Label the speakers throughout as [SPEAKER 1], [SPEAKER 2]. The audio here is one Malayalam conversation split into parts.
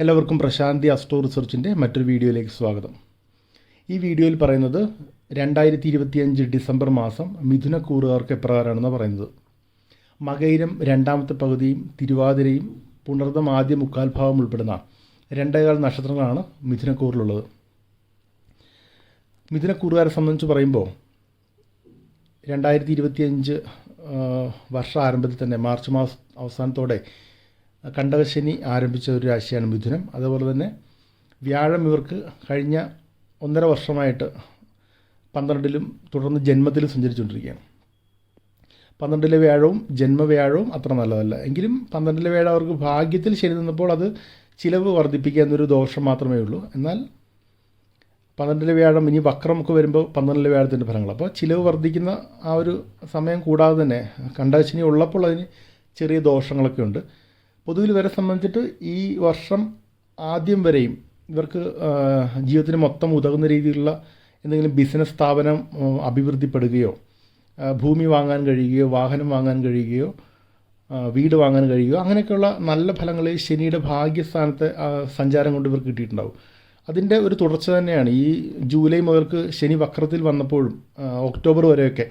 [SPEAKER 1] എല്ലാവർക്കും പ്രശാന്തി അസ്ട്രോ റിസർച്ചിന്റെ മറ്റൊരു വീഡിയോയിലേക്ക് സ്വാഗതം. ഈ വീഡിയോയിൽ പറയുന്നത് രണ്ടായിരത്തി ഇരുപത്തിയഞ്ച് ഡിസംബർ മാസം മിഥുനക്കൂറുകാർക്ക് എപ്രകാരമാണെന്ന് പറയുന്നത്. മകൈരം രണ്ടാമത്തെ പകുതിയും തിരുവാതിരയും പുണർദം ആദ്യ മുക്കാൽ ഭാവം ഉൾപ്പെടുന്ന രണ്ടേകാൽ നക്ഷത്രങ്ങളാണ് മിഥുനക്കൂറിലുള്ളത്. മിഥുനക്കൂറുകാരെ സംബന്ധിച്ച് പറയുമ്പോൾ രണ്ടായിരത്തി ഇരുപത്തിയഞ്ച് വർഷ ആരംഭത്തിൽ തന്നെ മാർച്ച് മാസം അവസാനത്തോടെ കണ്ടകശനി ആരംഭിച്ച ഒരു രാശിയാണ് മിഥുനം. അതുപോലെ തന്നെ വ്യാഴം ഇവർക്ക് കഴിഞ്ഞ ഒന്നര വർഷമായിട്ട് പന്ത്രണ്ടിലും തുടർന്ന് ജന്മത്തിലും സഞ്ചരിച്ചുകൊണ്ടിരിക്കുകയാണ്. പന്ത്രണ്ടിലെ വ്യാഴവും ജന്മവ്യാഴവും അത്ര നല്ലതല്ല. എങ്കിലും പന്ത്രണ്ടിലെ വ്യാഴം അവർക്ക് ഭാഗ്യത്തിൽ ശരി നിന്നപ്പോൾ അത് ചിലവ് വർദ്ധിപ്പിക്കുക എന്നൊരു ദോഷം മാത്രമേ ഉള്ളൂ. എന്നാൽ പന്ത്രണ്ടിലെ വ്യാഴം ഇനി വക്രമൊക്കെ വരുമ്പോൾ പന്ത്രണ്ടിലെ വ്യാഴത്തിന്റെ ഫലങ്ങൾ അപ്പോൾ ചിലവ് വർദ്ധിക്കുന്ന ആ ഒരു സമയം കൂടാതെ തന്നെ കണ്ടശനി ഉള്ളപ്പോൾ അതിന് ചെറിയ ദോഷങ്ങളൊക്കെ ഉണ്ട്. പൊതുവിൽ ഇവരെ സംബന്ധിച്ചിട്ട് ഈ വർഷം ആദ്യം വരെയും ഇവർക്ക് ജീവിതത്തിന് മൊത്തം ഉതകുന്ന രീതിയിലുള്ള എന്തെങ്കിലും ബിസിനസ് സ്ഥാപനം അഭിവൃദ്ധിപ്പെടുകയോ ഭൂമി വാങ്ങാൻ കഴിയുകയോ വാഹനം വാങ്ങാൻ കഴിയുകയോ വീട് വാങ്ങാൻ കഴിയുകയോ അങ്ങനെയൊക്കെയുള്ള നല്ല ഫലങ്ങൾ ശനിയുടെ ഭാഗ്യസ്ഥാനത്തെ സഞ്ചാരം കൊണ്ട് ഇവർക്ക് കിട്ടിയിട്ടുണ്ടാവും. അതിന്റെ ഒരു തുടർച്ച തന്നെയാണ്. ഈ ജൂലൈ മുതൽക്ക് ശനി വക്രത്തിൽ വന്നപ്പോഴും ഒക്ടോബർ വരെയൊക്കെ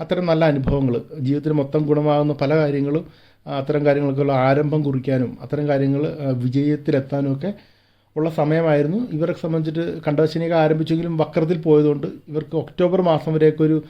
[SPEAKER 1] അത്തരം നല്ല അനുഭവങ്ങൾ ജീവിതത്തിന് മൊത്തം ഗുണമാകുന്ന പല കാര്യങ്ങളും അത്തരം കാര്യങ്ങൾക്കുള്ള ആരംഭം കുറിക്കാനും അത്തരം കാര്യങ്ങൾ വിജയത്തിലെത്താനും ഒക്കെ ഉള്ള സമയമായിരുന്നു. ഇവരെ സംബന്ധിച്ചിട്ട് കണ്ടശനിയൊക്കെ ആരംഭിച്ചെങ്കിലും വക്രത്തിൽ പോയതുകൊണ്ട് ഇവർക്ക് ഒക്ടോബർ മാസം വരെയൊക്കെ ഒരു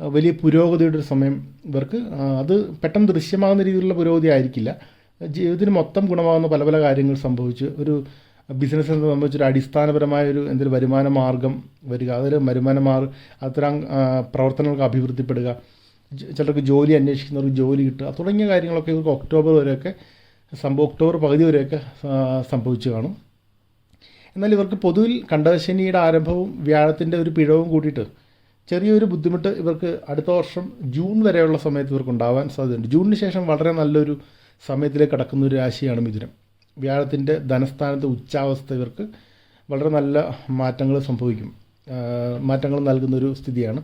[SPEAKER 1] വലിയ പുരോഗതിയുടെ ഒരു സമയം ഇവർക്ക് അത് പെട്ടെന്ന് ദൃശ്യമാകുന്ന രീതിയിലുള്ള പുരോഗതി ആയിരിക്കില്ല. ജീവിതത്തിന് മൊത്തം ഗുണമാകുന്ന പല പല കാര്യങ്ങൾ സംഭവിച്ച്. ഒരു ബിസിനസ്സിനെ സംബന്ധിച്ചൊരു അടിസ്ഥാനപരമായ ഒരു എന്തൊരു വരുമാന മാർഗം വരിക അതൊരു വരുമാന മാർഗം അത്തരം പ്രവർത്തനങ്ങൾക്ക് അഭിവൃദ്ധിപ്പെടുക ചിലർക്ക് ജോലി അന്വേഷിക്കുന്നവർക്ക് ജോലി കിട്ടുക. തുടങ്ങിയ കാര്യങ്ങളൊക്കെ ഇവർക്ക് ഒക്ടോബർ വരെയൊക്കെ സംഭവം ഒക്ടോബർ പകുതി വരെയൊക്കെ സംഭവിച്ചു കാണും. എന്നാൽ ഇവർക്ക് പൊതുവിൽ കണ്ടശനിയുടെ ആരംഭവും വ്യാഴത്തിന്റെ ഒരു പിഴവും കൂട്ടിയിട്ട് ചെറിയൊരു ബുദ്ധിമുട്ട് ഇവർക്ക് അടുത്ത വർഷം ജൂൺ വരെയുള്ള സമയത്ത് ഇവർക്ക് ഉണ്ടാവാൻ സാധ്യതയുണ്ട്. ജൂണിന് ശേഷം വളരെ നല്ലൊരു സമയത്തിലേക്ക് കടക്കുന്ന ഒരു രാശിയാണ് മിഥുനം. വ്യാഴത്തിന്റെ ധനസ്ഥാനത്ത് ഉച്ചാവസ്ഥ ഇവർക്ക് വളരെ നല്ല മാറ്റങ്ങൾ സംഭവിക്കും. മാറ്റങ്ങൾ നൽകുന്നൊരു സ്ഥിതിയാണ്.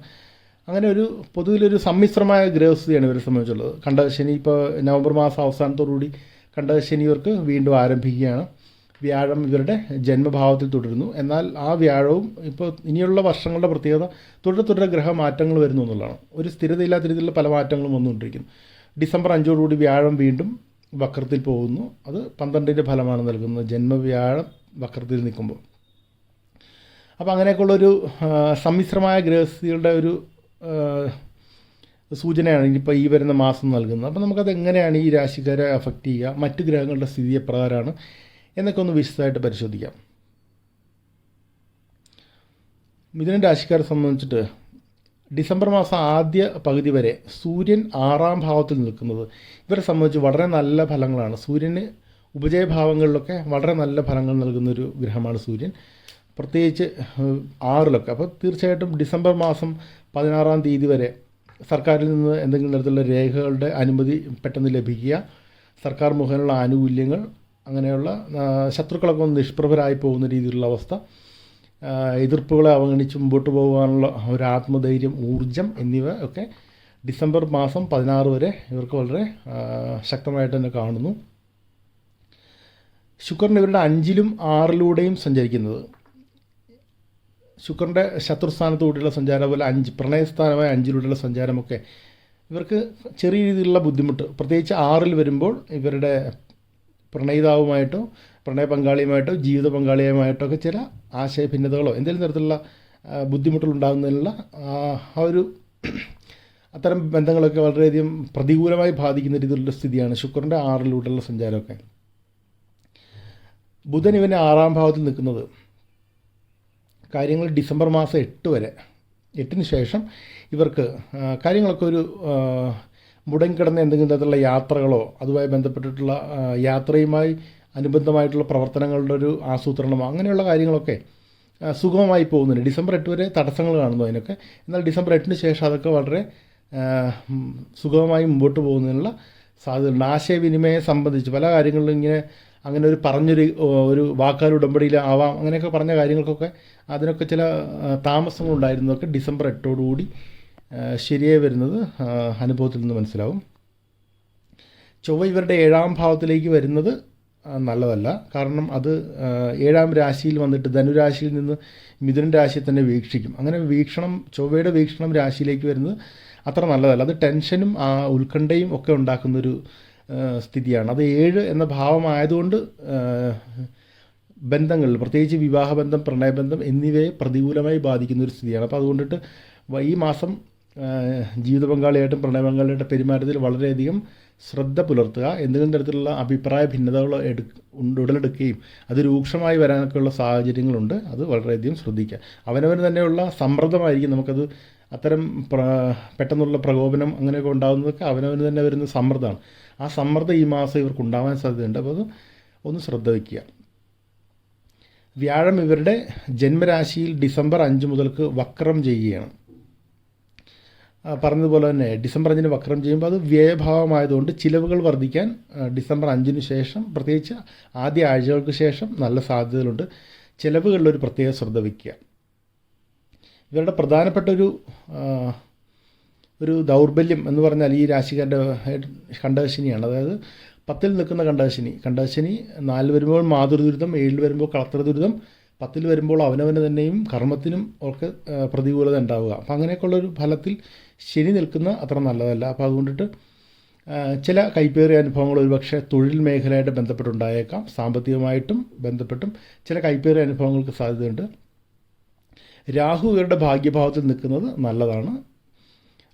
[SPEAKER 1] അങ്ങനെ ഒരു പൊതുവിലൊരു സമ്മിശ്രമായ ഗ്രഹസ്ഥിതിയാണ് ഇവരെ സംബന്ധിച്ചുള്ളത്. കണ്ടശനി ഇപ്പോൾ നവംബർ മാസം അവസാനത്തോടുകൂടി കണ്ടശനി ഇവർക്ക് വീണ്ടും ആരംഭിക്കുകയാണ്. വ്യാഴം ഇവരുടെ ജന്മഭാവത്തിൽ തുടരുന്നു. എന്നാൽ ആ വ്യാഴവും ഇപ്പോൾ ഇനിയുള്ള വർഷങ്ങളുടെ പ്രത്യേകത തുടരെ തുടരെ ഗ്രഹമാറ്റങ്ങൾ വരുന്നു എന്നുള്ളതാണ്. ഒരു സ്ഥിരതയില്ലാത്ത രീതിയിലുള്ള പല മാറ്റങ്ങളും വന്നുകൊണ്ടിരിക്കുന്നു. ഡിസംബർ അഞ്ചോടുകൂടി വ്യാഴം വീണ്ടും വക്രത്തിൽ പോകുന്നു. അത് പന്ത്രണ്ടിന്റെ ഫലമാണ് നൽകുന്നത്. ജന്മവ്യാഴം വക്രത്തിൽ നിൽക്കുമ്പോൾ. അപ്പോൾ അങ്ങനെയൊക്കെയുള്ളൊരു സമ്മിശ്രമായ ഗ്രഹസ്ഥിതികളുടെ ഒരു സൂചനയാണ് ഇനിയിപ്പോൾ ഈ വരുന്ന മാസം നൽകുന്നത്. അപ്പോൾ നമുക്കത് എങ്ങനെയാണ് ഈ രാശിക്കാരെ അഫക്റ്റ് ചെയ്യുക? മറ്റ് ഗ്രഹങ്ങളുടെ സ്ഥിതി എപ്രകാരമാണ്? എന്നൊക്കെ ഒന്ന് വിശദമായിട്ട് പരിശോധിക്കാം. മിഥുന രാശിക്കാരെ സംബന്ധിച്ചിട്ട് ഡിസംബർ മാസം ആദ്യ പകുതി വരെ സൂര്യൻ ആറാം ഭാവത്തിൽ നിൽക്കുന്നത് ഇവരെ സംബന്ധിച്ച് വളരെ നല്ല ഫലങ്ങളാണ്. സൂര്യന് ഉപജയഭാവങ്ങളിലൊക്കെ വളരെ നല്ല ഫലങ്ങൾ നൽകുന്നൊരു ഗ്രഹമാണ് സൂര്യൻ. പ്രത്യേകിച്ച് ആറിലൊക്കെ. അപ്പോൾ തീർച്ചയായിട്ടും ഡിസംബർ മാസം പതിനാറാം തീയതി വരെ സർക്കാരിൽ നിന്ന് എന്തെങ്കിലും തരത്തിലുള്ള രേഖകളുടെ അനുമതി പെട്ടെന്ന് ലഭിക്കുക. സർക്കാർ മുഖേനയുള്ള ആനുകൂല്യങ്ങൾ അങ്ങനെയുള്ള ശത്രുക്കളൊക്കെ ഒന്ന് നിഷ്പ്രഭരായി പോകുന്ന രീതിയിലുള്ള അവസ്ഥ. എതിർപ്പുകളെ അവഗണിച്ച് മുമ്പോട്ട് പോകാനുള്ള ഒരു ആത്മധൈര്യം ഊർജം എന്നിവ ഒക്കെ ഡിസംബർ മാസം പതിനാറ് വരെ ഇവർക്ക് വളരെ ശക്തമായിട്ട് തന്നെ കാണുന്നു. ശുക്രൻ ഇവരുടെ അഞ്ചിലും ആറിലൂടെയും സഞ്ചരിക്കുന്നത്. ശുക്രന്റെ ശത്രുസ്ഥാനത്ത് കൂടിയുള്ള സഞ്ചാരം പോലെ അഞ്ച് പ്രണയസ്ഥാനമായ അഞ്ചിലൂടെയുള്ള സഞ്ചാരമൊക്കെ ഇവർക്ക് ചെറിയ രീതിയിലുള്ള ബുദ്ധിമുട്ട്. പ്രത്യേകിച്ച് ആറിൽ വരുമ്പോൾ ഇവരുടെ പ്രണയിതാവുമായിട്ടോ പ്രണയ പങ്കാളിയുമായിട്ടോ ജീവിത പങ്കാളിയുമായിട്ടോ ഒക്കെ ചില ആശയ ഭിന്നതകളോ എന്തെങ്കിലും തരത്തിലുള്ള ബുദ്ധിമുട്ടുകൾ ഉണ്ടാകുന്നതിനുള്ള ആ ഒരു അത്തരം ബന്ധങ്ങളൊക്കെ വളരെയധികം പ്രതികൂലമായി ബാധിക്കുന്ന രീതിയിലുള്ള സ്ഥിതിയാണ് ശുക്രന്റെ ആറിലൂടെയുള്ള സഞ്ചാരമൊക്കെ. ബുധൻ ഇവന്റെ ആറാം ഭാവത്തിൽ നിൽക്കുന്നത്. കാര്യങ്ങൾ ഡിസംബർ മാസം എട്ട് വരെ. എട്ടിന് ശേഷം ഇവർക്ക് കാര്യങ്ങളൊക്കെ ഒരു മുടങ്ങിക്കിടന്ന എന്തെങ്കിലും തരത്തിലുള്ള യാത്രകളോ അതുമായി ബന്ധപ്പെട്ടിട്ടുള്ള യാത്രയുമായി അനുബന്ധമായിട്ടുള്ള പ്രവർത്തനങ്ങളുടെ ഒരു ആസൂത്രണമോ അങ്ങനെയുള്ള കാര്യങ്ങളൊക്കെ സുഗമമായി പോകുന്നുണ്ട്. ഡിസംബർ എട്ട് വരെ തടസ്സങ്ങൾ കാണുന്നു അതിനൊക്കെ. എന്നാൽ ഡിസംബർ എട്ടിന് ശേഷം അതൊക്കെ വളരെ സുഗമമായി മുമ്പോട്ട് പോകുന്നതിനുള്ള സാധ്യതയുണ്ട്. ആശയവിനിമയം സംബന്ധിച്ച് പല കാര്യങ്ങളിലും ഇങ്ങനെ അങ്ങനെ ഒരു പറഞ്ഞൊരു ഒരു വാക്കാൽ ഉടമ്പടിയിൽ ആവാം അങ്ങനെയൊക്കെ പറഞ്ഞ കാര്യങ്ങൾക്കൊക്കെ അതിനൊക്കെ ചില താമസങ്ങളുണ്ടായിരുന്നതൊക്കെ ഡിസംബർ എട്ടോടുകൂടി ശരിയായി വരുന്നത് അനുഭവത്തിൽ നിന്ന് മനസ്സിലാവും. ചൊവ്വ ഇവരുടെ ഏഴാം ഭാവത്തിലേക്ക് വരുന്നത് നല്ലതല്ല. കാരണം അത് ഏഴാം രാശിയിൽ വന്നിട്ട് ധനുരാശിയിൽ നിന്ന് മിഥുന രാശിയെ തന്നെ വീക്ഷിക്കും. അങ്ങനെ വീക്ഷണം ചൊവ്വയുടെ വീക്ഷണം രാശിയിലേക്ക് വരുന്നത് അത്ര നല്ലതല്ല. അത് ടെൻഷനും ഉത്കണ്ഠയും ഒക്കെ ഉണ്ടാക്കുന്നൊരു സ്ഥിതിയാണ്. അത് ഏഴ് എന്ന ഭാവമായതുകൊണ്ട് ബന്ധങ്ങളിൽ പ്രത്യേകിച്ച് വിവാഹബന്ധം പ്രണയബന്ധം എന്നിവയെ പ്രതികൂലമായി ബാധിക്കുന്ന ഒരു സ്ഥിതിയാണ്. അപ്പോൾ അതുകൊണ്ടിട്ട് ഈ മാസം ജീവിത പങ്കാളിയായിട്ടും പ്രണയ പങ്കാളിയായിട്ടും പെരുമാറ്റത്തിൽ വളരെയധികം ശ്രദ്ധ പുലർത്തുക എന്തെങ്കിലും തരത്തിലുള്ള അഭിപ്രായ ഭിന്നതകൾ എടു ഉടലെടുക്കുകയും അത് രൂക്ഷമായി വരാനൊക്കെയുള്ള സാഹചര്യങ്ങളുണ്ട്. അത് വളരെയധികം ശ്രദ്ധിക്കുക. അവനവന് തന്നെയുള്ള സമ്മർദ്ദമായിരിക്കും നമുക്കത് അത്തരം പെട്ടെന്നുള്ള പ്രകോപനം അങ്ങനെയൊക്കെ ഉണ്ടാകുന്നതൊക്കെ അവനവന് തന്നെ വരുന്ന സമ്മർദ്ദമാണ്. ആ സമ്മർദ്ദം ഈ മാസം ഇവർക്ക് ഉണ്ടാവാൻ സാധ്യതയുണ്ട്. അപ്പോൾ അത് ഒന്ന് ശ്രദ്ധ വയ്ക്കുക വ്യാഴം ഇവരുടെ ജന്മരാശിയിൽ ഡിസംബർ അഞ്ച് മുതൽക്ക് വക്രം ചെയ്യുകയാണ്. പറഞ്ഞതുപോലെ തന്നെ ഡിസംബർ അഞ്ചിന് വക്രം ചെയ്യുമ്പോൾ അത് വ്യയഭാവമായതുകൊണ്ട് ചിലവുകൾ വർദ്ധിക്കാൻ ഡിസംബർ അഞ്ചിന് ശേഷം പ്രത്യേകിച്ച് ആദ്യ ആഴ്ചകൾക്ക് ശേഷം നല്ല സാധ്യതകളുണ്ട്. ചിലവുകളിലൊരു പ്രത്യേക ശ്രദ്ധ വയ്ക്കുക ഇവരുടെ പ്രധാനപ്പെട്ട ഒരു ഒരു ദൗർബല്യം എന്ന് പറഞ്ഞാൽ ഈ രാശിക്കാരുടെ കണ്ടകശനിയാണ്. അതായത് പത്തിൽ നിൽക്കുന്ന കണ്ടകശനി. കണ്ടകശനി നാല് വരുമ്പോൾ മാതൃദുരിതം ഏഴിൽ വരുമ്പോൾ കളത്ര ദുരിതം പത്തിൽ വരുമ്പോൾ അവനവന് തന്നെയും കർമ്മത്തിനും ഒക്കെ പ്രതികൂലത ഉണ്ടാവുക. അപ്പം അങ്ങനെയൊക്കെയുള്ളൊരു ഫലത്തിൽ ശനി നിൽക്കുന്ന അത്ര നല്ലതല്ല. അപ്പോൾ അതുകൊണ്ടിട്ട് ചില കൈപ്പേറിയ അനുഭവങ്ങൾ ഒരുപക്ഷെ തൊഴിൽ മേഖലയായിട്ട് ബന്ധപ്പെട്ടുണ്ടായേക്കാം. സാമ്പത്തികമായിട്ടും ബന്ധപ്പെട്ടും ചില കൈപ്പേറിയ അനുഭവങ്ങൾക്ക് സാധ്യതയുണ്ട്. രാഹു ഇവരുടെ ഭാഗ്യഭാവത്തിൽ നിൽക്കുന്നത് നല്ലതാണ്.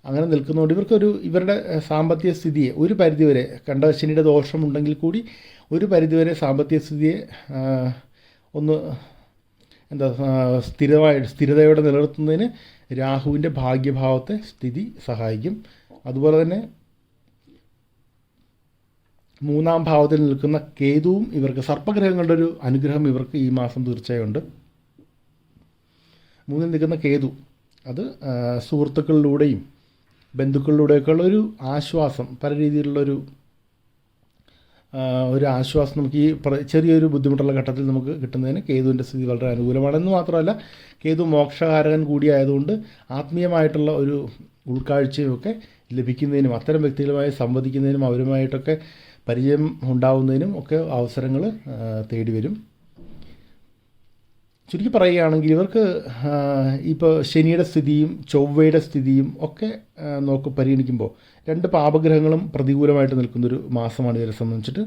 [SPEAKER 1] അങ്ങനെ നിൽക്കുന്നതുകൊണ്ട് ഇവർക്കൊരു ഇവരുടെ സാമ്പത്തിക സ്ഥിതിയെ ഒരു പരിധിവരെ കണ്ട ശനിയുടെ ദോഷമുണ്ടെങ്കിൽ കൂടി ഒരു പരിധിവരെ സാമ്പത്തിക സ്ഥിതിയെ ഒന്ന് എന്താ സ്ഥിരമായ സ്ഥിരതയോടെ നിലനിർത്തുന്നതിന് രാഹുവിന്റെ ഭാഗ്യഭാവത്തെ സ്ഥിതി സഹായിക്കും. അതുപോലെ തന്നെ മൂന്നാം ഭാവത്തിൽ നിൽക്കുന്ന കേതുവും ഇവർക്ക് സർപ്പഗ്രഹങ്ങളുടെ ഒരു അനുഗ്രഹം ഇവർക്ക് ഈ മാസം തീർച്ചയായും ഉണ്ട് മൂന്നിൽ നിൽക്കുന്ന കേതു അത് സുഹൃത്തുക്കളിലൂടെയും ബന്ധുക്കളിലൂടെയൊക്കെയുള്ള ഒരു ആശ്വാസം പല രീതിയിലുള്ളൊരു ഒരു ആശ്വാസം നമുക്ക് ഈ ചെറിയൊരു ബുദ്ധിമുട്ടുള്ള ഘട്ടത്തിൽ നമുക്ക് കിട്ടുന്നതിന് കേതുവിന്റെ സ്ഥിതി വളരെ അനുകൂലമാണെന്ന് മാത്രമല്ല കേതു മോക്ഷകാരകൻ കൂടിയായതുകൊണ്ട് ആത്മീയമായിട്ടുള്ള ഒരു ഉൾക്കാഴ്ചയുമൊക്കെ ലഭിക്കുന്നതിനും അത്തരം വ്യക്തികളുമായി സംവദിക്കുന്നതിനും അവരുമായിട്ടൊക്കെ പരിചയം ഉണ്ടാവുന്നതിനും ഒക്കെ അവസരങ്ങൾ തേടി വരും ചുരുക്കി പറയുകയാണെങ്കിൽ ഇവർക്ക് ഇപ്പോൾ ശനിയുടെ സ്ഥിതിയും ചൊവ്വയുടെ സ്ഥിതിയും ഒക്കെ നോക്ക് പരിഗണിക്കുമ്പോൾ രണ്ട് പാപഗ്രഹങ്ങളും പ്രതികൂലമായിട്ട് നിൽക്കുന്നൊരു മാസമാണ് ഇവരെ സംബന്ധിച്ചിട്ട്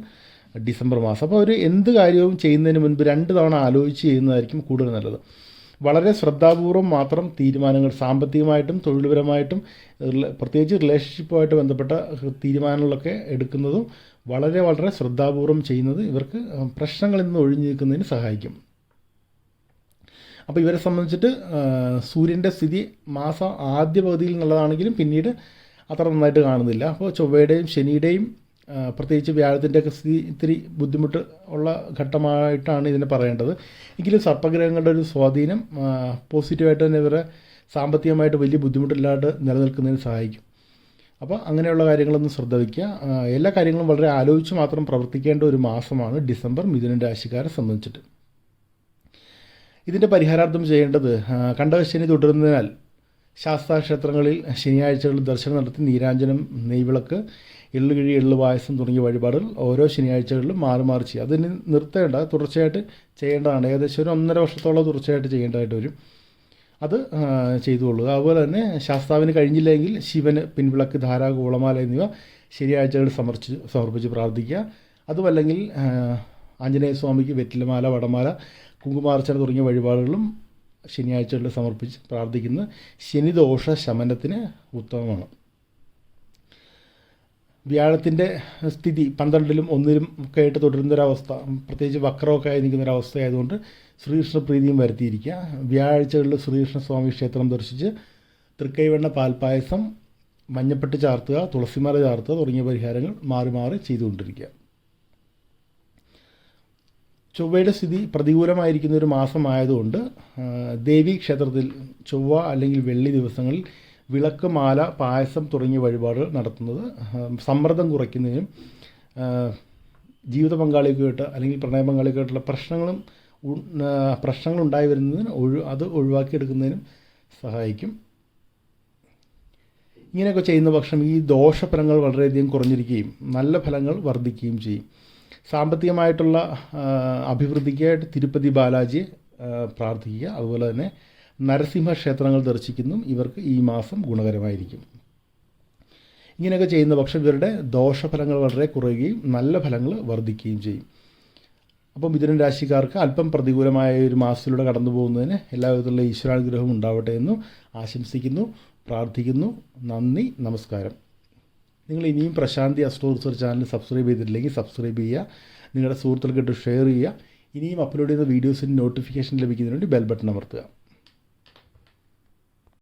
[SPEAKER 1] ഡിസംബർ മാസം. അപ്പോൾ അവർ എന്ത് കാര്യവും ചെയ്യുന്നതിന് മുൻപ് രണ്ട് തവണ ആലോചിച്ച് ചെയ്യുന്നതായിരിക്കും കൂടുതൽ നല്ലത്. വളരെ ശ്രദ്ധാപൂർവം മാത്രം തീരുമാനങ്ങൾ സാമ്പത്തികമായിട്ടും തൊഴിൽപരമായിട്ടും പ്രത്യേകിച്ച് റിലേഷൻഷിപ്പുമായിട്ട് ബന്ധപ്പെട്ട തീരുമാനങ്ങളൊക്കെ എടുക്കുന്നതും വളരെ വളരെ ശ്രദ്ധാപൂർവം ചെയ്യുന്നത് ഇവർക്ക് പ്രശ്നങ്ങളിൽ നിന്ന് ഒഴിഞ്ഞു നിൽക്കുന്നതിന് സഹായിക്കും. അപ്പോൾ ഇവരെ സംബന്ധിച്ചിട്ട് സൂര്യന്റെ സ്ഥിതി മാസം ആദ്യ പകുതിയിൽ നല്ലതാണെങ്കിലും പിന്നീട് അത്ര നന്നായിട്ട് കാണുന്നില്ല. അപ്പോൾ ചൊവ്വയുടെയും ശനിയുടെയും പ്രത്യേകിച്ച് വ്യാഴത്തിന്റെയൊക്കെ സ്ഥിതി ഇത്തിരി ബുദ്ധിമുട്ട് ഉള്ള ഘട്ടമായിട്ടാണ് ഇതിനെ പറയേണ്ടത്. എങ്കിലും സർപ്പഗ്രഹങ്ങളുടെ ഒരു സ്വാധീനം പോസിറ്റീവായിട്ട് തന്നെ ഇവരെ സാമ്പത്തികമായിട്ട് വലിയ ബുദ്ധിമുട്ടില്ലാണ്ട് നിലനിൽക്കുന്നതിന് സഹായിക്കും. അപ്പോൾ അങ്ങനെയുള്ള കാര്യങ്ങളൊന്നും ശ്രദ്ധ വയ്ക്കുക എല്ലാ കാര്യങ്ങളും വളരെ ആലോചിച്ച് മാത്രം പ്രവർത്തിക്കേണ്ട ഒരു മാസമാണ് ഡിസംബർ മിഥുനൻ രാശിക്കാരെ സംബന്ധിച്ചിട്ട്. ഇതിന്റെ പരിഹാരാർത്ഥം ചെയ്യേണ്ടത് കണ്ടകശനി തുടരുന്നതിനാൽ ശാസ്താക്ഷേത്രങ്ങളിൽ ശനിയാഴ്ചകളിൽ ദർശനം നടത്തി നീരാഞ്ജനം നെയ്വിളക്ക് എള്ളുകിഴി എള്ളു പായസം തുടങ്ങിയ വഴിപാടുകൾ ഓരോ ശനിയാഴ്ചകളിലും മാറി മാറി ചെയ്യുക അതിന് നിർത്തേണ്ട തുടർച്ചയായിട്ട് ചെയ്യേണ്ടതാണ്. ഏകദേശം ഒരു ഒന്നര വർഷത്തോളം തുടർച്ചയായിട്ട് ചെയ്യേണ്ടതായിട്ട് വരും. അത് ചെയ്തു കൊള്ളുക അതുപോലെ തന്നെ ശാസ്താവിന് കഴിഞ്ഞില്ലെങ്കിൽ ശിവന് പിൻവിളക്ക് ധാരാ കൂളമാല എന്നിവ ശനിയാഴ്ചകൾ സമർപ്പിച്ച് സമർപ്പിച്ച് പ്രാർത്ഥിക്കുക. അതുമല്ലെങ്കിൽ ആഞ്ജനേയ സ്വാമിക്ക് വെറ്റിലമാല വടമാല കുങ്കുമാർച്ചന തുടങ്ങിയ വഴിപാടുകളും ശനിയാഴ്ചകളിൽ സമർപ്പിച്ച് പ്രാർത്ഥിക്കുന്ന ശനിദോഷ ശമനത്തിന് ഉത്തമമാണ്. വ്യാഴത്തിന്റെ സ്ഥിതി പന്ത്രണ്ടിലും ഒന്നിലും ഒക്കെ ആയിട്ട് തുടരുന്നൊരവസ്ഥ. പ്രത്യേകിച്ച് വക്രമൊക്കെ ആയി നിൽക്കുന്നൊരവസ്ഥ ആയതുകൊണ്ട് ശ്രീകൃഷ്ണ പ്രീതിയും വരുത്തിയിരിക്കുക. വ്യാഴാഴ്ചകളിൽ ശ്രീകൃഷ്ണ സ്വാമി ക്ഷേത്രം ദർശിച്ച് തൃക്കൈവെണ്ണ പാൽപ്പായസം മഞ്ഞപ്പെട്ട് ചാർത്തുക തുളസിമാല ചാർത്തുക തുടങ്ങിയ പരിഹാരങ്ങൾ മാറി മാറി ചെയ്തുകൊണ്ടിരിക്കുക. ചൊവ്വയുടെ സ്ഥിതി പ്രതികൂലമായിരിക്കുന്ന ഒരു മാസമായതുകൊണ്ട് ദേവി ക്ഷേത്രത്തിൽ ചൊവ്വ അല്ലെങ്കിൽ വെള്ളി ദിവസങ്ങളിൽ വിളക്ക് മാല പായസം തുടങ്ങിയ വഴിപാടുകൾ നടത്തുന്നത് സമ്മർദ്ദം കുറയ്ക്കുന്നതിനും ജീവിത പങ്കാളിക്കായിട്ട് അല്ലെങ്കിൽ പ്രണയ പങ്കാളിക്കായിട്ടുള്ള പ്രശ്നങ്ങളും പ്രശ്നങ്ങൾ ഉണ്ടായി വരുന്നതിന് ഒഴി അത് ഒഴിവാക്കിയെടുക്കുന്നതിനും സഹായിക്കും. ഇങ്ങനെയൊക്കെ ചെയ്യുന്ന പക്ഷം ഈ ദോഷഫലങ്ങൾ വളരെയധികം കുറഞ്ഞിരിക്കുകയും നല്ല ഫലങ്ങൾ വർദ്ധിക്കുകയും ചെയ്യും. സാമ്പത്തികമായിട്ടുള്ള അഭിവൃദ്ധിക്കായിട്ട് തിരുപ്പതി ബാലാജി പ്രാർത്ഥിക്കുക. അതുപോലെ തന്നെ നരസിംഹ ക്ഷേത്രങ്ങൾ ദർശിക്കുന്നതും ഇവർക്ക് ഈ മാസം ഗുണകരമായിരിക്കും. ഇങ്ങനെയൊക്കെ ചെയ്യുന്ന പക്ഷം ഇവരുടെ ദോഷഫലങ്ങൾ വളരെ കുറയുകയും നല്ല ഫലങ്ങൾ വർദ്ധിക്കുകയും ചെയ്യും. അപ്പം മിഥുനൻ രാശിക്കാർക്ക് അല്പം പ്രതികൂലമായ ഒരു മാസത്തിലൂടെ കടന്നു പോകുന്നതിന് എല്ലാവിധത്തിലുള്ള ഈശ്വരാനുഗ്രഹവും ഉണ്ടാവട്ടെ എന്നും ആശംസിക്കുന്നു പ്രാർത്ഥിക്കുന്നു. നന്ദി നമസ്കാരം. നിങ്ങൾ ഇനിയും Prashanthi astro research channel subscribe ചെയ്തിട്ടില്ലെങ്കിൽ സബ്സ്ക്രൈബ് ചെയ്യുക. നിങ്ങളുടെ സുഹൃത്തുക്കൾക്ക് ഷെയർ ചെയ്യുക. ഇനിയും അപ്ലോഡ് ചെയ്യുന്ന വീഡിയോസിന് നോട്ടിഫിക്കേഷൻ ലഭിക്കുന്നതിന് വേണ്ടി ബെൽ ബട്ടൺ അമർത്തുക.